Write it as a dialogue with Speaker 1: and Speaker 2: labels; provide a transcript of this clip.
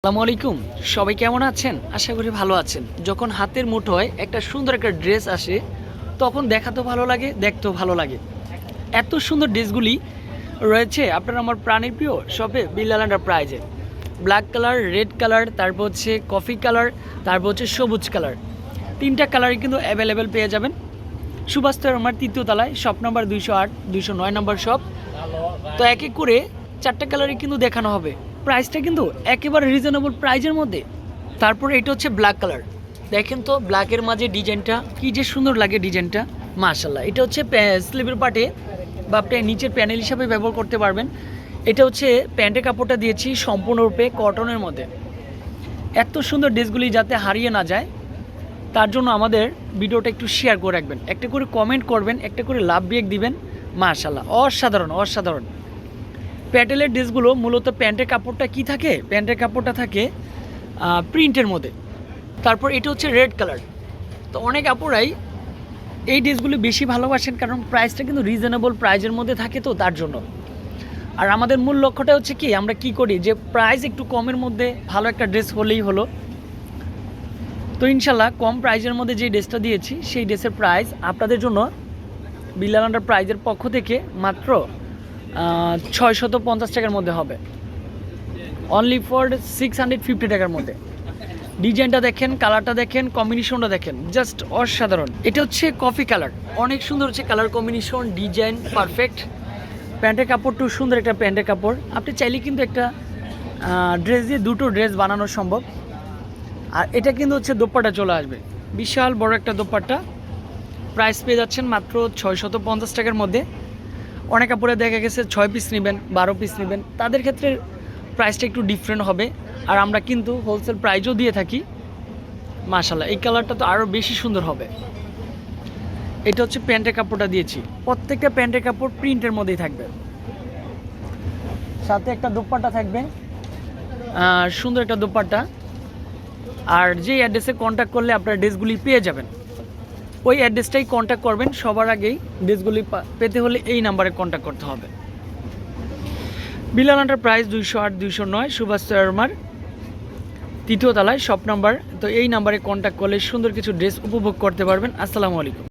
Speaker 1: আসসালামু আলাইকুম। সবাই কেমন আছেন? আশা করি ভালো আছেন। যখন হাতের মুঠোয় একটা সুন্দর একটা ড্রেস আসে, তখন দেখাতেও ভালো লাগে, দেখতেও ভালো লাগে। এত সুন্দর ড্রেসগুলি রয়েছে আপনার আমার প্রাণের প্রিয় শপে বিল্লালান্ডার প্রাইজে। ব্ল্যাক কালার, রেড কালার, তারপর হচ্ছে কফি কালার, তারপর হচ্ছে সবুজ কালার। তিনটা কালারই কিন্তু অ্যাভেলেবেল পেয়ে যাবেন। সুভাষ আমার তৃতীয় তলায়, শপ নাম্বার দুইশো আট, দুইশো নয় নম্বর শপ। তো এক করে চারটা কালারই কিন্তু দেখানো হবে। প্রাইসটা কিন্তু একেবারে রিজনেবল প্রাইজের মধ্যে। তারপর এটা হচ্ছে ব্ল্যাক কালার দেখেন তো ব্ল্যাকের মাঝে ডিজাইনটা কি যে সুন্দর লাগে ডিজাইনটা মাশাল্লাহ এটা হচ্ছে স্লিভের পার্টে বা আপনি নিচের প্যানেল হিসাবে ব্যবহার করতে পারবেন। এটা হচ্ছে প্যান্টের কাপড়টা দিয়েছি সম্পূর্ণরূপে কটনের মধ্যে। এত সুন্দর ড্রেসগুলি যাতে হারিয়ে না যায়, তার জন্য আমাদের ভিডিওটা একটু শেয়ার করে রাখবেন। একটা করে কমেন্ট করবেন, একটা করে লাভ বিয়েক দিবেন। মাশাল্লাহ অসাধারণ অসাধারণ। প্যাটেলের ড্রেসগুলো মূলত প্যান্টের কাপড়টা কি থাকে? প্যান্টের কাপড়টা থাকে প্রিন্টের মধ্যে। তারপর এটা হচ্ছে রেড কালার। তো অনেক আপুরাই এই ড্রেসগুলো বেশি ভালোবাসেন কারণ প্রাইসটা কিন্তু রিজনেবল প্রাইজের মধ্যে থাকে তো তার জন্য। আর আমাদের মূল লক্ষ্যটা হচ্ছে কি, আমরা কি করি? যে প্রাইস একটু কমের মধ্যে ভালো একটা ড্রেস হলেই হলো। তো ইনশাল্লাহ কম প্রাইজের মধ্যে যে ড্রেসটা দিয়েছি, সেই ড্রেসের প্রাইস আপনাদের জন্য বিল্লালান্ডার প্রাইজের পক্ষ থেকে মাত্র ছয়শত পঞ্চাশ টাকার মধ্যে হবে। Only for six hundred fifty টাকার মধ্যে। ডিজাইনটা দেখেন কালারটা দেখেন কম্বিনেশনটা দেখেন জাস্ট অসাধারণ। এটা হচ্ছে কফি কালার অনেক সুন্দর হচ্ছে কালার কম্বিনেশন ডিজাইন পারফেক্ট প্যান্টের কাপড়টাও সুন্দর একটা প্যান্টের কাপড়। আপনি চাইলে কিন্তু একটা ড্রেস দিয়ে দুটো ড্রেস বানানো সম্ভব। আর এটা কিন্তু হচ্ছে দোপাট্টা চলে আসবে। বিশাল বড় একটা দোপাট্টা। প্রাইস পেয়ে যাচ্ছেন মাত্র ছয়শত পঞ্চাশ টাকার মধ্যে। অনেক কাপড়ে দেখা গেছে ছয় পিস নেবেন, বারো পিস নেবেন। তাদের ক্ষেত্রে প্রাইসটা একটু ডিফারেন্ট হবে। আর আমরা কিন্তু হোলসেল প্রাইজও দিয়ে থাকি। মাশাল্লাহ এই কালারটা তো আরও বেশি সুন্দর হবে। এটা হচ্ছে প্যান্টের কাপড়টা দিয়েছি। প্রত্যেকটা প্যান্টের কাপড় প্রিন্টের মধ্যেই থাকবে। সাথে একটা দোপাট্টা থাকবে। সুন্দর একটা দোপাট্টা। আর যে অ্যাড্রেসে কন্ট্যাক্ট করলে আপনার ড্রেসগুলি পেয়ে যাবেন। ওই অ্যাড্রেসটাই কন্ট্যাক্ট করবেন, সবার আগেই ড্রেসগুলি পেতে হলে এই নাম্বারে কন্ট্যাক্ট করতে হবে। বিলানাটার প্রাইস দুইশো আট, দুইশো নয়, সুভাষ শর্মার তৃতীয় তলায় শপ নাম্বার তো এই নাম্বারে কন্ট্যাক্ট করলে সুন্দর কিছু ড্রেস উপভোগ করতে পারবেন। আসসালামু আলাইকুম।